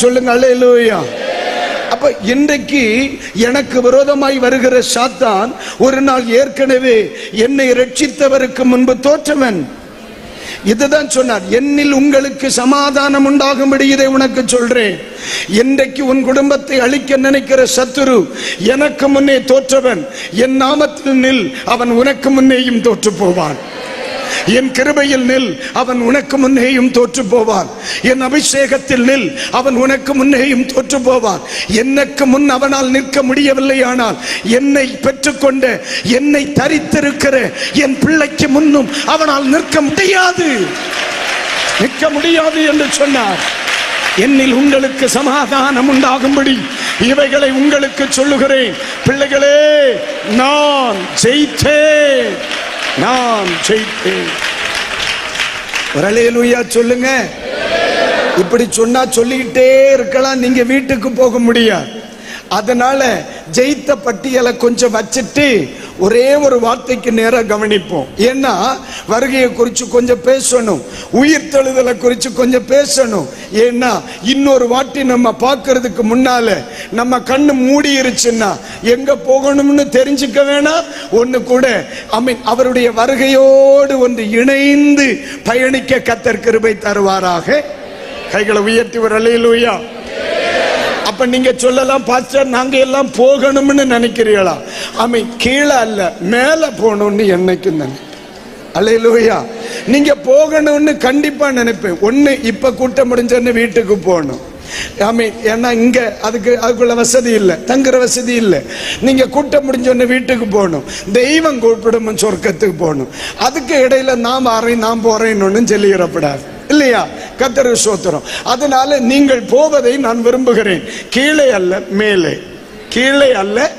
சொல்லுங்க அல்லேலூயா அப்ப இன்றைக்கு எனக்கு விரோதமாய் வருகிற சாத்தான் ஒரு நாள் ஏற்கனவே என்னை ரட்சித்தவருக்கு முன்பு தோற்றவன். இதுதான் சொன்னார் என்னில் உங்களுக்கு சமாதானம் உண்டாகும்படி இதை உனக்கு சொல்றேன். இன்றைக்கு உன் குடும்பத்தை அழிக்க நினைக்கிற சத்துரு எனக்கு முன்னே தோற்றவன். என் நாமத்தில் நில் அவன் உனக்கு முன்னேயும் தோற்று போவான். என் கிருபையில் நில் அவன் உனக்கு முன்னேயும் தோற்று போவான். என் அபிஷேகத்தில் நில் அவன் உனக்கு முன்னேயும் தோற்று போவான். என்னக்கு முன் அவனால் நிற்க முடியவில்லை ஆனால் என்னை பெற்றுக்கொண்ட என்னை தரித்திருக்கிற என் பிள்ளைக்கு முன்னும் அவனால் நிற்க முடியாது. நிற்க முடியாது என்று சொன்னார். என்னில் உங்களுக்கு சமாதானம் உண்டாகும்படி இவைகளை உங்களுக்கு சொல்லுகிறேன். பிள்ளைகளே நான் ஜெயித்தேன். நான் ஜெயித்தேன் வரலேலுயா சொல்லுங்க. இப்படி சொன்னா சொல்லிக்கிட்டே இருக்கலாம் நீங்க வீட்டுக்கு போக முடியாது. அதனால ஜெயித்த பட்டியலை கொஞ்சம் வச்சுட்டு ஒரே ஒரு வார்த்தைக்கு நேராக கவனிப்போம். ஏன்னா வருகையை குறித்து கொஞ்சம் பேசணும். உயிர் தெழுதலை குறித்து கொஞ்சம் பேசணும். ஏன்னா இன்னொரு வாட்டி நம்ம பார்க்கறதுக்கு முன்னால நம்ம கண்ணு மூடிருச்சுன்னா எங்க போகணும்னு தெரிஞ்சுக்க வேணாம் ஒன்று கூட ஐ மீன் அவருடைய வருகையோடு ஒன்று இணைந்து பயணிக்க கத்தர் கிருபை தருவாராக. கைகளை உயர்த்தி ஒரு அலையிலுயா அப்ப நீங்க சொல்லலாம் பாஸ்டர் நாங்க எல்லாம் போகணும்னு நினைக்கிறீங்களா அமை கீழே அல்ல மேல போகணும்னு என்னைக்கும் நினை அல்லையிலுயா நீங்க போகணும்னு கண்டிப்பா நினைப்பேன். ஒன்னு இப்ப கூட்டம் முடிஞ்சோன்னு வீட்டுக்கு போகணும். ஆமே ஏன்னா இங்க அதுக்கு அதுக்குள்ள வசதி இல்லை தங்குற வசதி இல்லை. நீங்க கூட்டம் முடிஞ்சோன்னு வீட்டுக்கு போகணும். தெய்வம் கூப்பிடும் சொர்க்கத்துக்கு போகணும். அதுக்கு இடையில நாம் வரேன் நாம் போகிறேன்னு ஒன்றும் சொல்லிடப்படாது. இல்லையா? கத்தரு சோத்திரம். அதனால நீங்கள் போவதை நான் விரும்புகிறேன். கீழே அல்ல மேலே. கீழே அல்ல